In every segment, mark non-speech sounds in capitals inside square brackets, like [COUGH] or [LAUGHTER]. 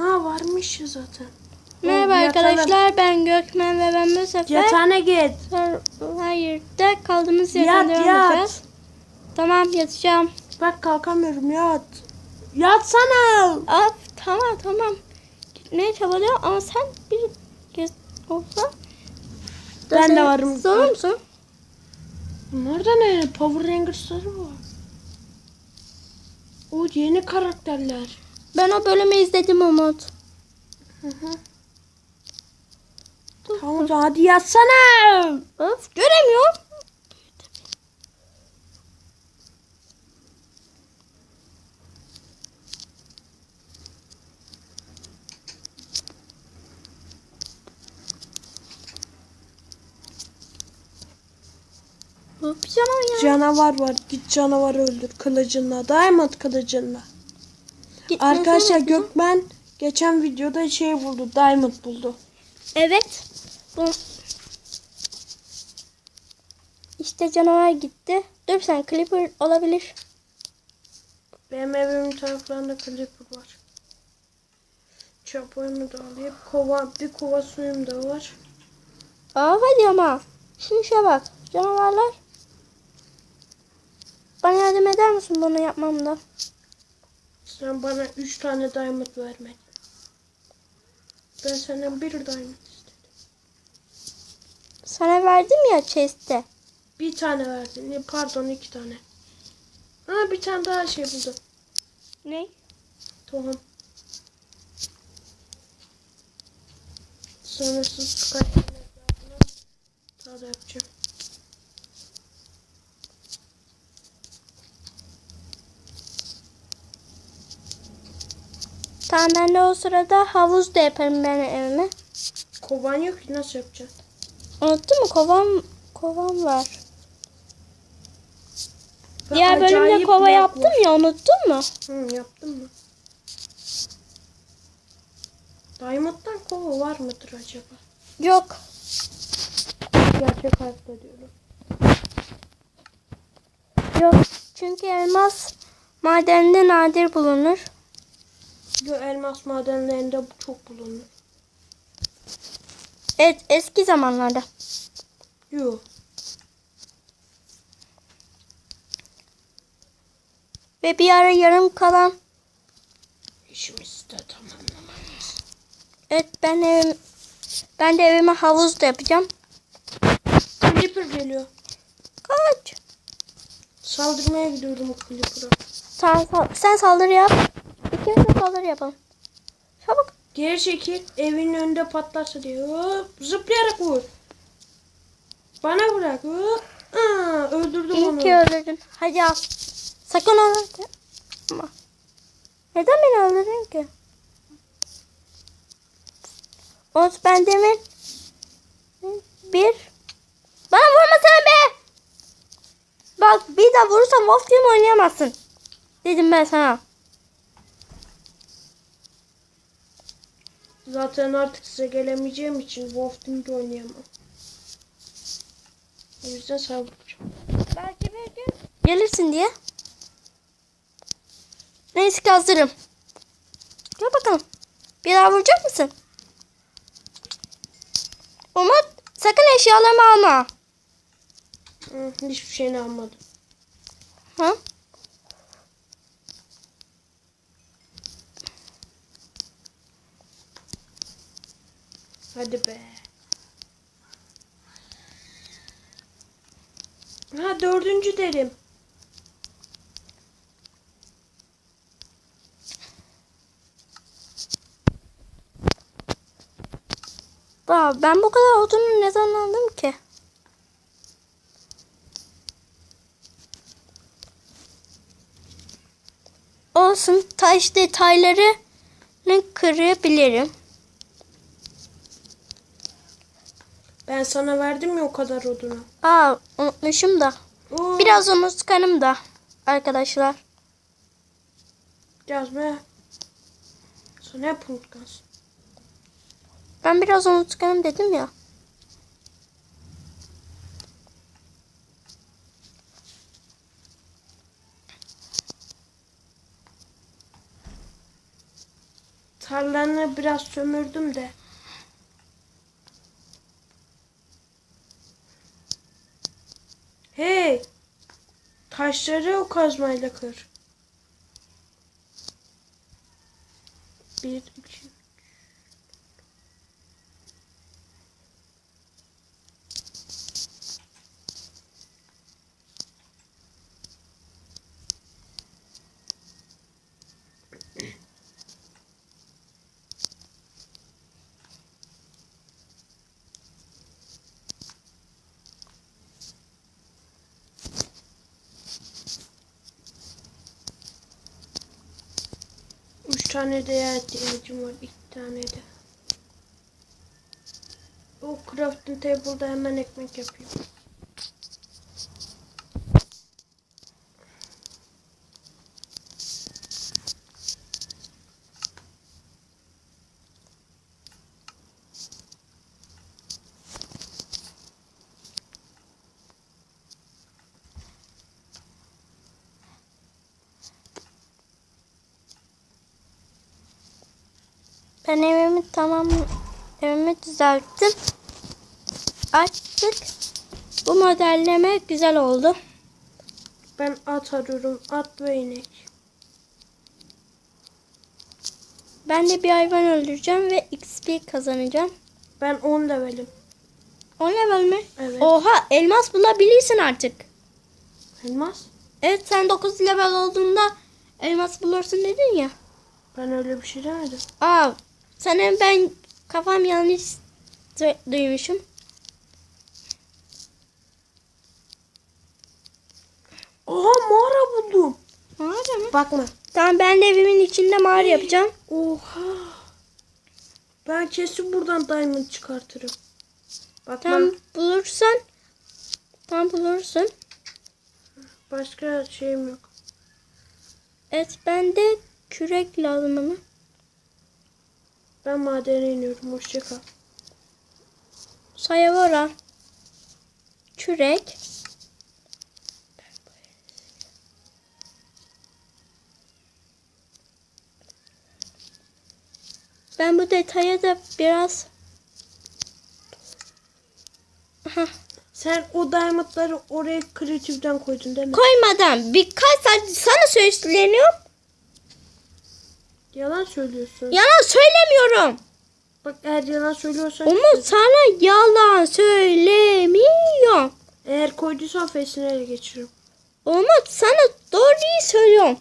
Ha varmış ya zaten. Merhaba yatalım. arkadaşlar ben Gökmen ve ben bu sefer Yatağına git. Hayır'da kaldığımız yerden Yat devam yat. edeceğiz. Tamam yatacağım. Bak kalkamıyorum yat. Yatsana. Af tamam tamam. Gitmeye çabalıyorum ama sen bir kez olsa Ben de varım. Zor musun? Nerede ne? Power Rangers'ları var. O yeni karakterler. Ben o bölümü izledim Umut. Hı hı. Tamam hadi yatsana. Of göremiyorum. Canavar var. Git canavarı öldür kılıcınla. Diamond kılıcınla. Arkadaşlar. Gökmen geçen videoda şey buldu. Diamond buldu. Evet. Bu. İşte canavar gitti. Dur sen Clipper olabilir. Benim evimin taraflarında Clipper var. Çapayımı da alayım. Kova, bir kova suyum da var. Aa hadi ama. Şimdi şuna bak. Canavarlar. Bana yardım eder misin bunu yapmamda? Sen bana 3 tane diamond vermedin. Ben senden bir diamond istedim. Sana verdim ya chest'te. Bir tane verdin. Pardon iki tane. Ha bir tane daha şey buldum. Ne? Tohum. Sonrasız kaç tane daha daha da yapacağım. Ben de o sırada havuz da yaparım ben evime. Kovan yok ki nasıl yapacaksın? Unuttun mu? Kovam, kovam var. Ve Diğer bölümde kova lag yaptım ya unuttun mu? Hı, yaptın mı? Diamond'dan kova var mıdır acaba? Yok. Gerçek hayatta diyorum. Yok. Çünkü elmas madeninde nadir bulunur. Yo elmas madenlerinde bu çok bulunur. Evet eski zamanlarda. Yo. Ve bir ara yarım kalan İşimizi de tamamlamalıyız. Evet ben evim ben de evime havuz da yapacağım. Clipper geliyor. Kaç. Saldırmaya gidiyorum o Clipper'a. Sen, sen saldırı yap. İkimiz de saldırı yapalım. Çabuk. Geri çekil. Evin önünde patlarsa diye. Hop, zıplayarak vur. Bana bırak. Hop. Aa, öldürdüm İyi onu. ki öldürdün. Hadi al. Sakın onu Ama. Neden beni öldürdün ki? Ot ben demin bir bana vurma sen be. Bak bir daha vurursam Wolf Team oynayamazsın. Dedim ben sana. Zaten artık size gelemeyeceğim için Wolf Team'de oynayamam. O yüzden saldıracağım. Belki bir gün gelirsin diye. Neyse ki hazırım. Gel bakalım. Bir daha vuracak mısın? Umut sakın eşyalarımı alma. Hı, hiçbir şeyini almadım. Ha? Hadi be. Ha dördüncü derim. Daha ben bu kadar odunu ne zaman aldım ki? Olsun taş detaylarını kırabilirim. Ben sana verdim ya o kadar odunu. Aa unutmuşum da. Oo, Biraz unutkanım da arkadaşlar. Be. Sen hep unutkansın. Ben biraz unutkanım dedim ya. Tarlanı biraz sömürdüm de. Taşları o kazmayla kır. Bir, iki, tane de yer ihtiyacım var. iki tane de. O crafting table'da hemen ekmek yapayım. Ben evimi tamam evimi düzelttim. Artık bu modelleme güzel oldu. Ben at arıyorum. At ve inek. Ben de bir hayvan öldüreceğim ve XP kazanacağım. Ben 10 levelim. O level mi? Evet. Oha elmas bulabilirsin artık. Elmas. Evet sen 9 level olduğunda elmas bulursun dedin ya. Ben öyle bir şey demedim. Aa sanırım ben kafam yanlış du- duymuşum. Oha mağara buldum. Mağara mı? Bakma. Tamam ben de evimin içinde mağara yapacağım. Oha. Ben kesin buradan diamond çıkartırım. Bakma. Tam bulursan tam bulursun. Başka şeyim yok. Evet ben de kürek lazım bana. Ben madene iniyorum. Hoşça kal. Sayavora. Kürek. Ben bu detaya da biraz Aha, Sen o diamondları oraya kreatiften koydun değil mi? koymadan birkaç saat sana söyleniyorum. Yalan söylüyorsun. Yalan söylemiyorum. Bak eğer yalan söylüyorsan Umut sana yalan söylemiyorum. eğer koyduysan fesini ele geçiririm. Umut sana doğruyu söylüyorum.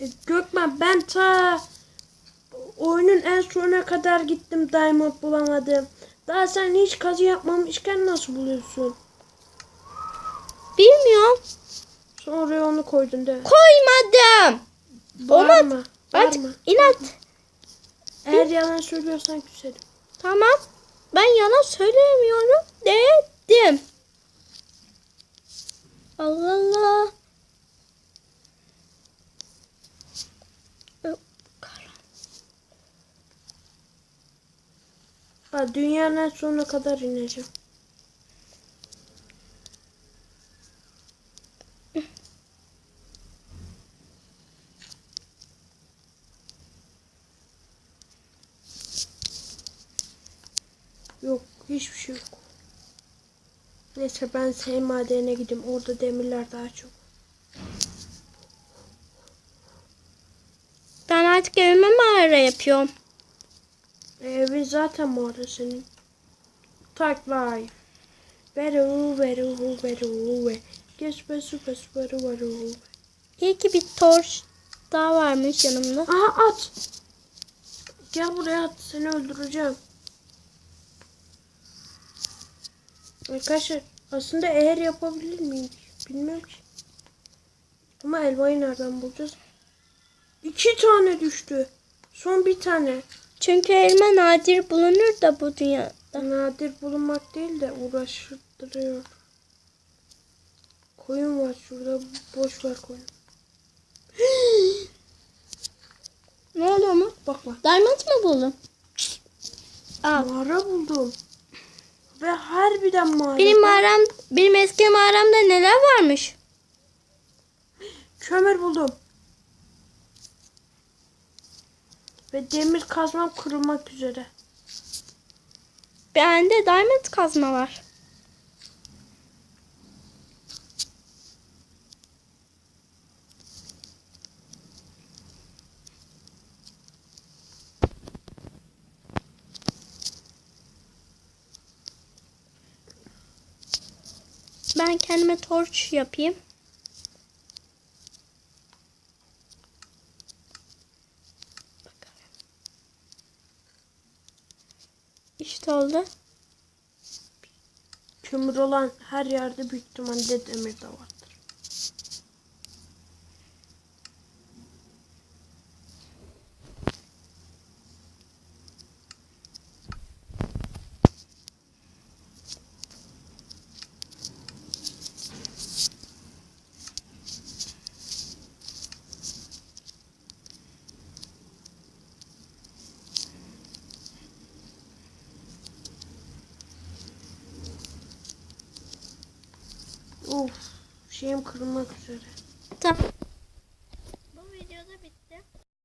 E, Gökmen ben ta oyunun en sonuna kadar gittim diamond bulamadım. Daha sen hiç kazı yapmamışken nasıl buluyorsun? Bilmiyorum. Sonra oraya onu koydun mi? Koymadım. Mı? Var At, mı? inat. Eğer yalan söylüyorsan küserim. Tamam. Ben yalan söylemiyorum dedim. Allah Allah. Bak dünyanın sonuna kadar ineceğim. Yok hiçbir şey yok. Neyse ben senin madenine gideyim. Orada demirler daha çok. Ben artık evime mağara yapıyorum. Evin zaten mağara senin. Tak life. Veru veru veru ve. Geçme süper süper veru. İyi ki bir torç daha varmış yanımda. Aha at. Gel buraya at. Seni öldüreceğim. Arkadaşlar aslında eğer yapabilir miyim? Bilmiyorum ki. Ama elmayı nereden bulacağız? İki tane düştü. Son bir tane. Çünkü elma nadir bulunur da bu dünyada. Nadir bulunmak değil de uğraştırıyor. Koyun var şurada. Boş ver koyun. [GASPS] Ne oluyor mu? Bak bak. Diamond mı buldun? Al. Mağara buldum. Ve harbiden mağara. Benim mağaram, benim eski mağaramda neler varmış? Kömür buldum. Ve demir kazmam kurulmak üzere. Bende diamond kazma var. Ben kendime torç yapayım. İşte oldu. Kömür olan her yerde büyük ihtimalle demir de vardır. Şeyim kırılmak üzere.